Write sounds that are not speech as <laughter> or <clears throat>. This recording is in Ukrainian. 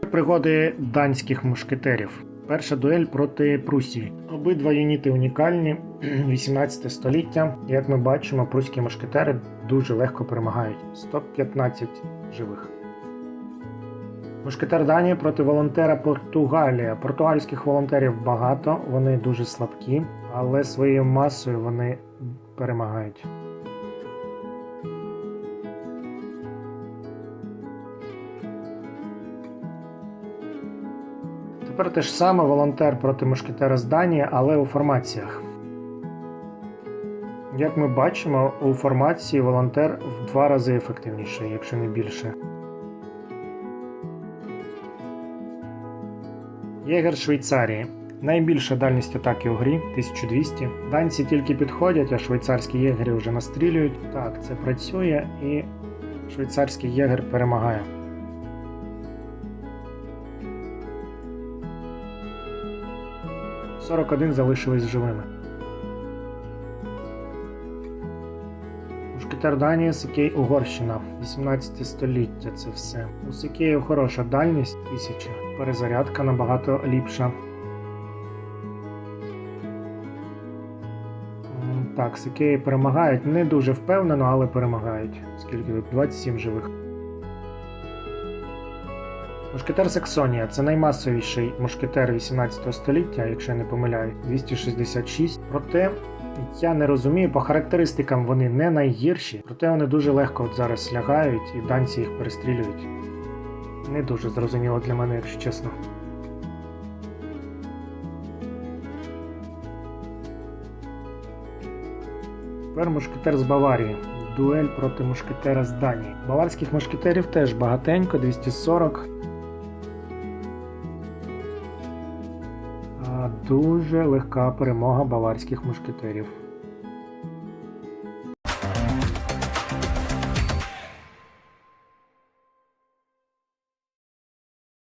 Пригоди данських мушкетерів. Перша дуель проти Прусії. Обидва юніти унікальні, <clears throat> 18 століття. Як ми бачимо, пруські мушкетери дуже легко перемагають 115 живих. Мушкетер Данії проти волонтера Португалія. Португальських волонтерів багато, вони дуже слабкі, але своєю масою вони перемагають. Тепер те ж саме волонтер проти мушкетера з Данії, але у формаціях. Як ми бачимо, у формації волонтер в два рази ефективніший, якщо не більше. Єгер Швейцарії. Найбільша дальність атаки у грі 1200. Данці тільки підходять, а швейцарські єгері вже настрілюють. Так, це працює і швейцарський єгер перемагає. Сорок один залишились живими. Мушкетер Данії, Сикей Угорщина, 18 століття це все. У Сикеїв хороша дальність 1000. Перезарядка набагато ліпша. Так, Сикеї перемагають не дуже впевнено, але перемагають. Скільки тут? 27 живих. Мушкетер Саксонія це наймасовіший мушкетер 18 століття, якщо я не помиляю, 266. Проте я не розумію, по характеристикам вони не найгірші, проте вони дуже легко от зараз лягають і данці їх перестрілюють. Не дуже зрозуміло для мене, якщо чесно. Тепер мушкетер з Баварії. Дуель проти мушкетера з Данії. Баварських мушкетерів теж багатенько, 240. Дуже легка перемога баварських мушкетерів.